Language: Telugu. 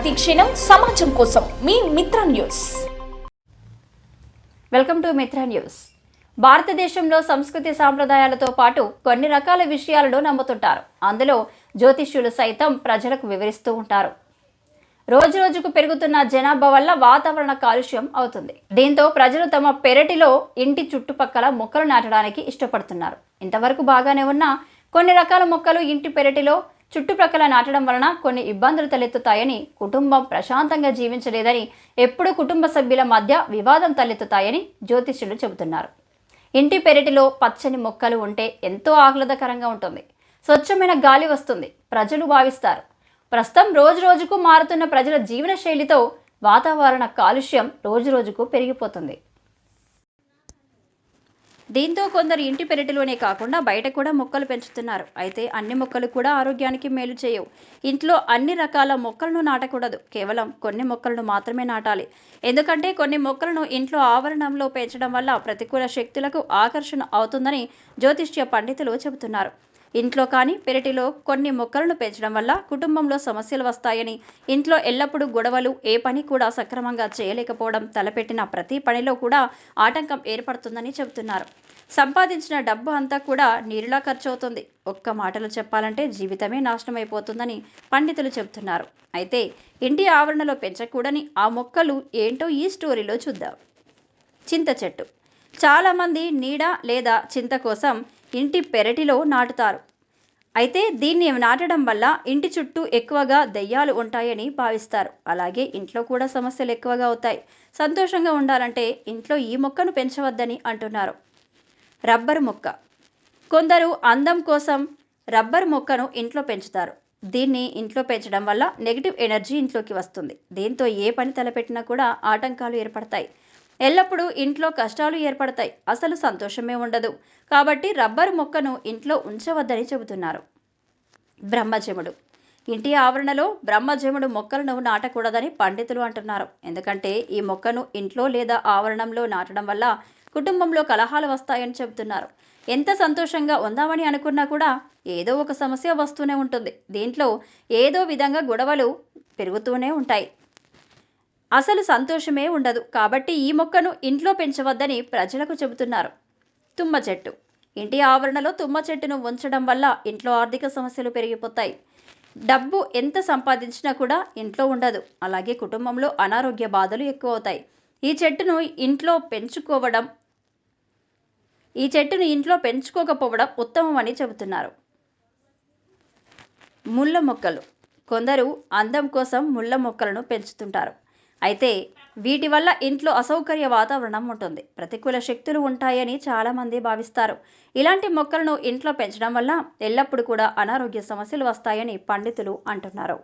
ప్రతిక్షణం సమాజం కోసం మీ Mitra news. Welcome to Mitra news. భారతదేశంలో సంస్కృతి సాంప్రదాయాలతో పాటు కొన్ని రకాల విషయాలను నమ్ముతుంటారు. అందులో జ్యోతిష్యులు సైతం ప్రజలకు వివరిస్తూ ఉంటారు. రోజు రోజుకు పెరుగుతున్న జనాభా వల్ల వాతావరణ కాలుష్యం అవుతుంది. దీంతో ప్రజలు తమ పెరటిలో ఇంటి చుట్టుపక్కల మొక్కలు నాటడానికి ఇష్టపడుతున్నారు. ఇంతవరకు బాగానే ఉన్నా కొన్ని రకాల మొక్కలు ఇంటి పెరటిలో చుట్టుప్రక్కల నాటడం వలన కొన్ని ఇబ్బందులు తలెత్తుతాయని కుటుంబం ప్రశాంతంగా జీవించలేదని ఎప్పుడూ కుటుంబ సభ్యుల మధ్య వివాదం తలెత్తుతాయని జ్యోతిష్యులు చెబుతున్నారు. ఇంటి పెరటిలో పచ్చని మొక్కలు ఉంటే ఎంతో ఆహ్లాదకరంగా ఉంటుంది. స్వచ్ఛమైన గాలి వస్తుంది. ప్రజలు భావిస్తారు. ప్రస్తుతం రోజు రోజుకు మారుతున్న ప్రజల జీవన శైలితో వాతావరణ కాలుష్యం రోజు రోజుకు పెరిగిపోతుంది. దీంతో కొందరు ఇంటి పెరటిలోనే కాకుండా బయట కూడా మొక్కలు పెంచుతున్నారు. అయితే అన్ని మొక్కలు కూడా ఆరోగ్యానికి మేలు చేయవు. ఇంట్లో అన్ని రకాల మొక్కలను నాటకూడదు. కేవలం కొన్ని మొక్కలను మాత్రమే నాటాలి. ఎందుకంటే కొన్ని మొక్కలను ఇంట్లో ఆవరణంలో పెంచడం వల్ల ప్రతికూల శక్తులకు ఆకర్షణ అవుతుందని జ్యోతిష్య పండితులు చెబుతున్నారు. ఇంట్లో కానీ పెరటిలో కొన్ని మొక్కలను పెంచడం వల్ల కుటుంబంలో సమస్యలు వస్తాయని ఇంట్లో ఎల్లప్పుడూ గొడవలు ఏ పని కూడా సక్రమంగా చేయలేకపోవడం తలపెట్టిన ప్రతి పనిలో కూడా ఆటంకం ఏర్పడుతుందని చెబుతున్నారు. సంపాదించిన డబ్బు అంతా కూడా నీరులా ఖర్చు అవుతుంది ఒక్క మాటలో చెప్పాలంటే జీవితమే నాశనమైపోతుందని పండితులు చెబుతున్నారు. అయితే ఇంటి ఆవరణలో పెంచకూడని ఆ మొక్కలు ఏంటో ఈ స్టోరీలో చూద్దాం. చింత చెట్టు. చాలామంది నీడ లేదా చింత కోసం ఇంటి పెరటిలో నాటుతారు. అయితే దీన్ని నాటడం వల్ల ఇంటి చుట్టూ ఎక్కువగా దెయ్యాలు ఉంటాయని భావిస్తారు. అలాగే ఇంట్లో కూడా సమస్యలు ఎక్కువగా అవుతాయి. సంతోషంగా ఉండాలంటే ఇంట్లో ఈ మొక్కను పెంచవద్దని అంటున్నారు. రబ్బరు మొక్క. కొందరు అందం కోసం రబ్బర్ మొక్కను ఇంట్లో పెంచుతారు. దీన్ని ఇంట్లో పెంచడం వల్ల నెగిటివ్ ఎనర్జీ ఇంట్లోకి వస్తుంది. దీంతో ఏ పని తలపెట్టినా కూడా ఆటంకాలు ఏర్పడతాయి. ఎల్లప్పుడూ ఇంట్లో కష్టాలు ఏర్పడతాయి. అసలు సంతోషమే ఉండదు. కాబట్టి రబ్బరు మొక్కను ఇంట్లో ఉంచవద్దని చెబుతున్నారు. బ్రహ్మజముడు. ఇంటి ఆవరణలో బ్రహ్మజముడు మొక్కలను నాటకూడదని పండితులు అంటున్నారు. ఎందుకంటే ఈ మొక్కను ఇంట్లో లేదా ఆవరణంలో నాటడం వల్ల కుటుంబంలో కలహాలు వస్తాయని చెబుతున్నారు. ఎంత సంతోషంగా ఉందామని అనుకున్నా కూడా ఏదో ఒక సమస్య వస్తూనే ఉంటుంది. దీంట్లో ఏదో విధంగా గొడవలు పెరుగుతూనే ఉంటాయి. అసలు సంతోషమే ఉండదు. కాబట్టి ఈ మొక్కను ఇంట్లో పెంచవద్దని ప్రజలకు చెబుతున్నారు. తుమ్మ చెట్టు. ఇంటి ఆవరణలో తుమ్మ చెట్టును ఉంచడం వల్ల ఇంట్లో ఆర్థిక సమస్యలు పెరిగిపోతాయి. డబ్బు ఎంత సంపాదించినా కూడా ఇంట్లో ఉండదు. అలాగే కుటుంబంలో అనారోగ్య బాధలు ఎక్కువ అవుతాయి ఈ చెట్టును ఇంట్లో పెంచుకోవడం ఈ చెట్టును ఇంట్లో పెంచుకోకపోవడం ఉత్తమం అని చెబుతున్నారు. ముళ్ళ మొక్కలు. కొందరు అందం కోసం ముళ్ళ మొక్కలను పెంచుతుంటారు. అయితే వీటి వల్ల ఇంట్లో అసౌకర్య వాతావరణం ఉంటుంది. ప్రతికూల శక్తులు ఉంటాయని చాలామంది భావిస్తారు. ఇలాంటి మొక్కలను ఇంట్లో పెంచడం వల్ల ఎల్లప్పుడూ కూడా అనారోగ్య సమస్యలు వస్తాయని పండితులు అంటున్నారు.